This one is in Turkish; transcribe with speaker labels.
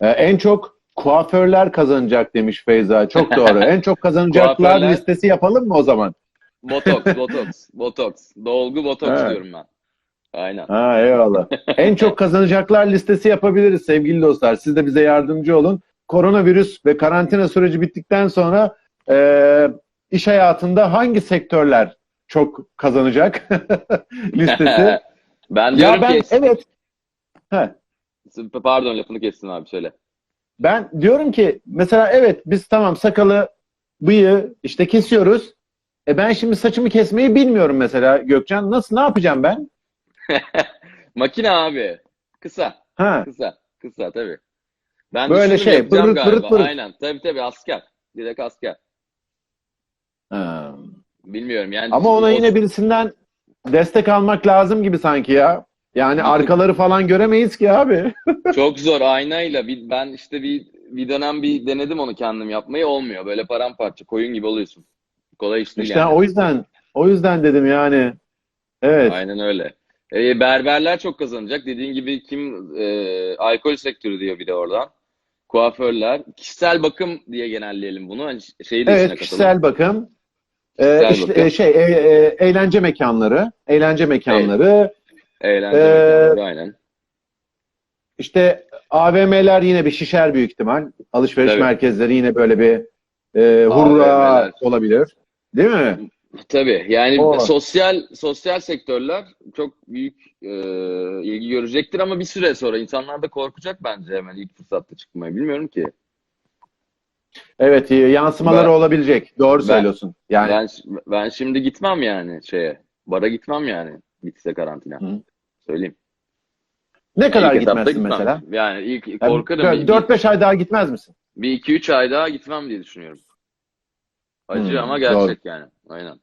Speaker 1: Ee, en çok kuaförler kazanacak demiş Feyza. Çok doğru. en çok kazanacaklar
Speaker 2: Kuaförler-
Speaker 1: listesi yapalım mı o zaman?
Speaker 2: Botoks, botoks, botoks. Dolgu botoks
Speaker 1: Evet.
Speaker 2: diyorum ben. Aynen.
Speaker 1: Ha eyvallah. en çok kazanacaklar listesi yapabiliriz sevgili dostlar. Siz de bize yardımcı olun. Koronavirüs ve karantina süreci bittikten sonra e, iş hayatında hangi sektörler çok kazanacak listesi?
Speaker 2: ben diyorum
Speaker 1: ya ben
Speaker 2: ki
Speaker 1: evet. Heh.
Speaker 2: Pardon lafını kestim abi söyle.
Speaker 1: Ben diyorum ki mesela evet biz tamam sakalı, bıyığı işte kesiyoruz. E ben şimdi saçımı kesmeyi bilmiyorum mesela Gökcan. Nasıl ne yapacağım ben?
Speaker 2: Makine abi. Kısa.
Speaker 1: Ha.
Speaker 2: Kısa. Kısa tabii. Ben
Speaker 1: Böyle şey, bırıt
Speaker 2: galiba.
Speaker 1: bırıt.
Speaker 2: Aynen. Tabii tabii asker. Direkt asker.
Speaker 1: ha.
Speaker 2: Bilmiyorum yani.
Speaker 1: Ama ona
Speaker 2: o-
Speaker 1: yine birisinden destek almak lazım gibi sanki ya. Yani arkaları falan göremeyiz ki abi.
Speaker 2: Çok zor aynayla. Bir, ben işte bir bir dönem bir denedim onu kendim yapmayı. Olmuyor. Böyle paramparça koyun gibi oluyorsun. Kolay iş değil
Speaker 1: İşte
Speaker 2: yani.
Speaker 1: o yüzden o yüzden dedim yani. Evet.
Speaker 2: Aynen öyle. E, berberler çok kazanacak. Dediğin gibi kim e, alkol sektörü diyor bir de oradan. Kuaförler. Kişisel bakım diye genelleyelim bunu. Hani şeyi de
Speaker 1: Evet, kişisel bakım. Ee,
Speaker 2: Kişisel
Speaker 1: işte,
Speaker 2: bakım.
Speaker 1: e, şey e, e, eğlence mekanları, eğlence mekanları,
Speaker 2: Eğlence
Speaker 1: Ee,
Speaker 2: mekanları, aynen.
Speaker 1: işte AVM'ler yine bir şişer büyük ihtimal. Alışveriş
Speaker 2: Tabii.
Speaker 1: merkezleri yine böyle bir e, hurra
Speaker 2: AVM'ler.
Speaker 1: olabilir. Değil mi?
Speaker 2: Tabii yani
Speaker 1: O.
Speaker 2: sosyal sosyal sektörler çok büyük e, ilgi görecektir ama bir süre sonra insanlar da korkacak bence hemen ilk fırsatta çıkmaya. Bilmiyorum ki.
Speaker 1: Evet, e, yansımaları
Speaker 2: Ben-
Speaker 1: olabilir. Doğru
Speaker 2: ben-
Speaker 1: söylüyorsun. Yani
Speaker 2: Ben ben şimdi gitmem yani şeye. Bara gitmem yani bitse karantina.
Speaker 1: Hı.
Speaker 2: Söyleyeyim.
Speaker 1: ne kadar
Speaker 2: İlk
Speaker 1: gitmezsin
Speaker 2: gitmem.
Speaker 1: mesela?
Speaker 2: Yani ilk
Speaker 1: Yani
Speaker 2: korkarım. Bir-
Speaker 1: 4-5 ay daha gitmez misin?
Speaker 2: Bir iki üç ay daha gitmem diye düşünüyorum. Acı
Speaker 1: Hmm,
Speaker 2: ama gerçek yani. Aynen.